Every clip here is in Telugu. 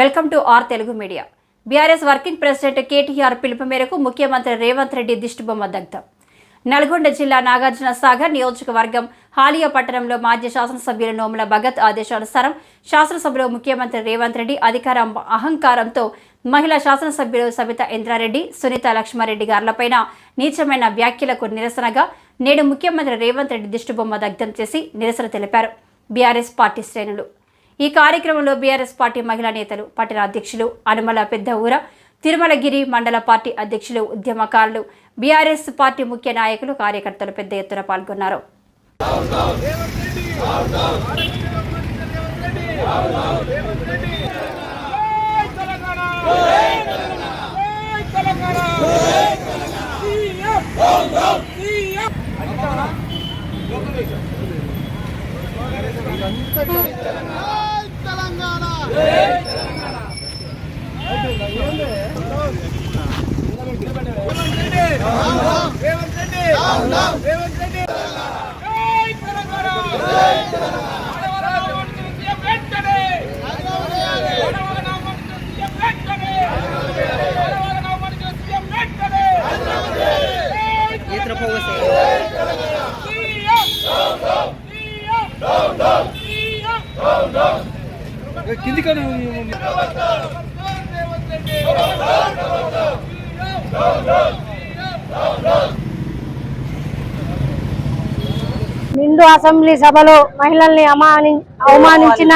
Welcome to our Telugu media. BRS working president KTR పిలుపు మేరకు ముఖ్యమంత్రి రేవంత్ రెడ్డి దిష్టిబొమ్మ దగ్ధం. నల్గొండ జిల్లా నాగార్జున సాగర్ నియోజకవర్గం హాలియా పట్టణంలో మాజీ శాసనసభ్యులు నోముల భగత్ ఆదేశానుసారం శాసనసభలో ముఖ్యమంత్రి రేవంత్ రెడ్డి అధికారం అహంకారంతో మహిళా శాసనసభ్యులు సబిత ఇంద్రారెడ్డి సునీత లక్ష్మారెడ్డి గారులపైన నీచమైన వ్యాఖ్యలకు నిరసనగా నేడు ముఖ్యమంత్రి రేవంత్ రెడ్డి దిష్టిబొమ్మ దగ్ధం చేసి నిరసన తెలిపారు. బీఆర్ఎస్ పార్టీ శ్రేణులు ఈ కార్యక్రమంలో బీఆర్ఎస్ పార్టీ మహిళా నేతలు పట్టణ అధ్యక్షులు అనుమల పెద్ద ఊర తిరుమలగిరి మండల పార్టీ అధ్యక్షులు ఉద్యమకారులు బీఆర్ఎస్ పార్టీ ముఖ్య నాయకులు కార్యకర్తలు పెద్ద ఎత్తున పాల్గొన్నారు తెలంగాణ కిందికను నిండు అసెంబ్లీ సభలో మహిళల్ని అమాని అవమానించిన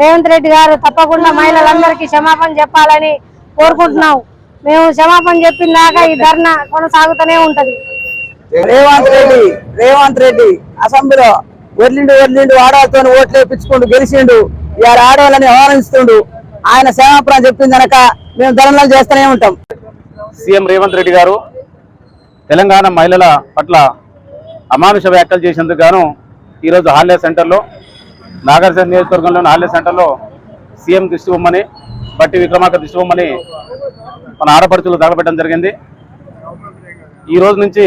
రేవంత్ రెడ్డి గారు తప్పకుండా మహిళలందరికీ క్షమాపణ చెప్పాలని కోరుకుంటున్నాం. మేము క్షమాపణ చెప్పిన దాకా ఈ ధర్నా కొనసాగుతూనే ఉంటది. రేవంత్ రెడ్డి రేవంత్ రెడ్డి అసెంబ్లీలో వదిలిండు వదిలిండు ఆడవాళ్ళతో ఓట్లు వేయించుకుంటూ గెలిచిండు. ఇవాళ ఆడవాళ్ళని అవమానిస్తుండు. ఆయన క్షమాపణ చెప్పింది కనుక మేము ధర్నాలు చేస్తూనే ఉంటాం. సీఎం రేవంత్ రెడ్డి గారు తెలంగాణ మహిళల పట్ల అమానుష వ్యాఖ్యలు చేసేందుకు గాను ఈరోజు హాల్య సెంటర్లో నాగార్జున నియోజకవర్గంలోని హాల్య సెంటర్లో సీఎం దృష్టి బొమ్మని బట్టి విక్రమార్క దృష్టి బొమ్మని మన ఆడపడుచులు తగలబెట్టడం జరిగింది. ఈ రోజు నుంచి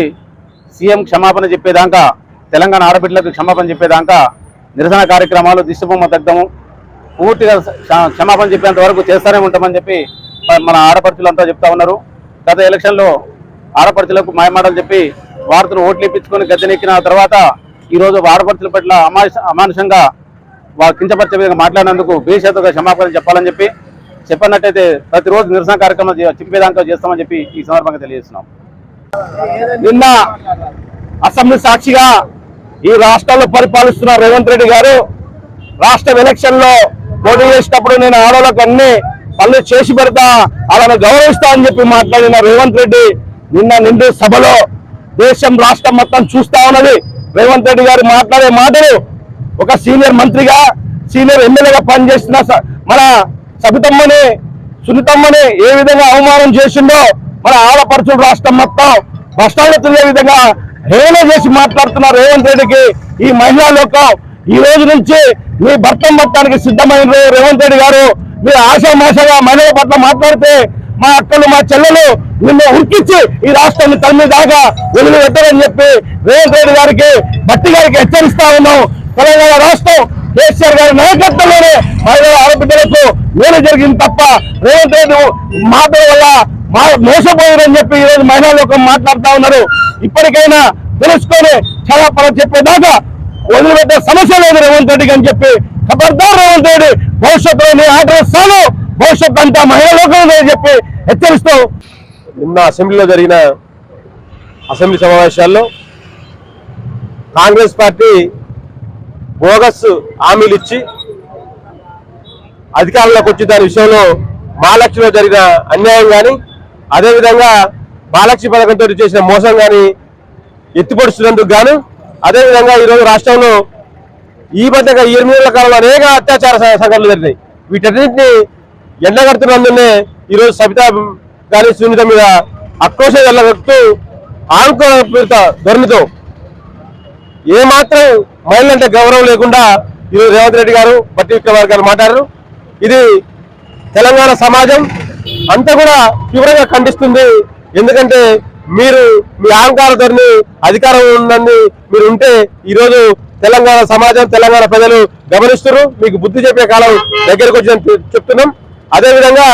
సీఎం క్షమాపణ చెప్పేదాకా తెలంగాణ ఆడబిడ్డలకు క్షమాపణ చెప్పేదాకా నిరసన కార్యక్రమాలు దిష్టిబొమ్మ తగ్గము పూర్తిగా క్షమాపణ చెప్పేంత వరకు చేస్తూనే ఉంటామని చెప్పి మన ఆడపడుచులంతా చెప్తా ఉన్నారు. గత ఎలక్షన్లో ఆడపడుచులకు మాయమాటలు చెప్పి వార్తలు ఓట్లు ఇప్పించుకొని గద్దెనెక్కిన తర్వాత ఈరోజు ఆడపడుచుల పట్ల అమానుషంగా వారు కించపరిచే విధంగా మాట్లాడినందుకు బేషరతుగా క్షమాపణ చెప్పాలని చెప్పి చెప్పినట్టయితే ప్రతిరోజు నిరసన కార్యక్రమం చే- చేస్తామని చెప్పి ఈ సందర్భంగా తెలియజేస్తున్నాం. నిన్న అసెంబ్లీ సాక్షిగా ఈ రాష్ట్రంలో పరిపాలిస్తున్న రేవంత్ రెడ్డి గారు రాష్ట్ర ఎలక్షన్లో పోటీ చేసినప్పుడు నేను ఆడవాళ్ళకి అన్ని పనులు చేసి పెడతా వాళ్ళని గౌరవిస్తా అని చెప్పి మాట్లాడిన రేవంత్ రెడ్డి నిన్న నిండు సభలో దేశం రాష్ట్రం మొత్తం చూస్తా ఉన్నది. రేవంత్ రెడ్డి గారు మాట్లాడే మాటలు ఒక సీనియర్ మంత్రిగా సీనియర్ ఎమ్మెల్యేగా పనిచేస్తున్న స- మన సబితమ్మని సునీతమ్మని ఏ విధంగా అవమానం చేసిందో మన ఆడపడుచుడు రాష్ట్రం మొత్తం బస్టాండ్ తిరిగే విధంగా హేళన చేసి మాట్లాడుతున్న రేవంత్ రెడ్డికి ఈ మహిళా లోకం ఈ రోజు నుంచి మీ భర్తం మొత్తానికి సిద్ధమైన రేవంత్ రెడ్డి గారు మీరు ఆశామాషగా మహిళల పట్ల మాట్లాడితే మా అక్కలు మా చెల్లెలు నిన్ను ఉరికిచ్చి ఈ రాష్ట్రాన్ని తల్లి దాకా వెలుగు చెప్పి రేవంత్ రెడ్డి గారికి భట్టి గారికి హెచ్చరిస్తా ఉన్నాం. తెలంగాణ రాష్ట్రం కేసీఆర్ గారి నాయకత్వంలోనే మహిళల ఆడబిడ్డలకు మేలు జరిగింది తప్ప రేవంత్ రెడ్డి మాటల వల్ల మా మోసపోయారని చెప్పి ఈ రోజు మహిళా లోకం మాట్లాడుతా ఉన్నారు. ఇప్పటికైనా తెలుసుకొని చాలా పనులు చెప్పేదాకా వదిలిపెట్టే సమస్య లేదు రేవంత్ రెడ్డికి అని చెప్పి. ఖబర్దార్ రేవంత్ రెడ్డి భవిష్యత్తులో నీ ఆట వస్తాను భవిష్యత్తు అంతా మహిళలోకం అని చెప్పి హెచ్చరిస్తూ. నిన్న అసెంబ్లీలో జరిగిన అసెంబ్లీ సమావేశాల్లో కాంగ్రెస్ పార్టీ బోగస్ హామీలు ఇచ్చి అధికారంలోకి వచ్చి దాని విషయంలో మహాలక్ష్మిలో జరిగిన అన్యాయం కానీ అదేవిధంగా మహాలక్ష్మి పథకంతో చేసిన మోసం కానీ ఎత్తిపడుస్తున్నందుకు గాను అదేవిధంగా ఈరోజు రాష్ట్రంలో ఈ మధ్యగా ఎనిమిదేళ్ళ కాలంలో అనేక అత్యాచార సంఘటనలు జరిగినాయి. వీటన్నింటినీ ఎండగడుతున్నందునే ఈరోజు సబిత గారి సునీత మీద ఆక్రోశం వెళ్ళగొట్టు ఆనుకోత ధోరణితో ఏమాత్రం మహిళలంటే గౌరవం లేకుండా ఈరోజు రేవంత్ రెడ్డి గారు బట్టి విక్రమార్ గారు మాట్లాడారు. ఇది తెలంగాణ సమాజం అంతా కూడా తీవ్రంగా ఖండిస్తుంది. ఎందుకంటే మీరు మీ అహంకార అధికారం ఉందని మీరు ఉంటే ఈరోజు తెలంగాణ సమాజం తెలంగాణ ప్రజలు గమనిస్తున్నారు. మీకు బుద్ధి చెప్పే కాలం దగ్గరకు వచ్చిందని చెప్తున్నాం. అదేవిధంగా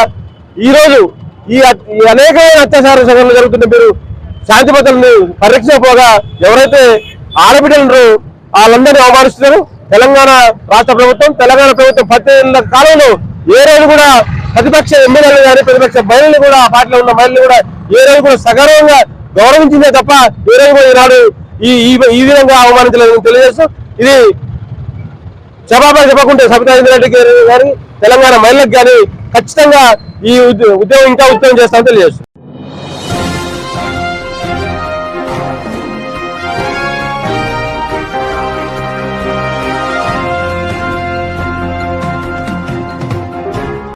ఈ రోజు ఈ ఈ అనేకమైన అత్యాచార సంఘటనలు జరుగుతున్న మీరు శాంతి భద్రతలను పరిరక్షించకపోగా ఎవరైతే ఆడబిడ్డలు వాళ్ళందరినీ అవమానిస్తున్నారు. తెలంగాణ రాష్ట్ర ప్రభుత్వం తెలంగాణ ప్రభుత్వం పద్దెనిమిది కాలంలో ఏ రోజు కూడా ప్రతిపక్ష ఎమ్మెల్యేలు కానీ ప్రతిపక్ష మహిళలు కూడా ఆ పార్టీలో ఉన్న మహిళలు కూడా ఏ రోజు కూడా సగర్వంగా గౌరవించిందే తప్ప ఏ రోజు కూడా ఈనాడు ఈ ఈ- విధంగా అవమానించలేదని తెలియజేస్తూ ఇది జవాబాలు చెప్పకుంటే సబితా ఇంద్రారెడ్డి గారి తెలంగాణ మహిళలకు కానీ ఖచ్చితంగా ఈ ఉద్యోగం ఇంకా ఉద్యోగం చేస్తామని తెలియజేస్తుంది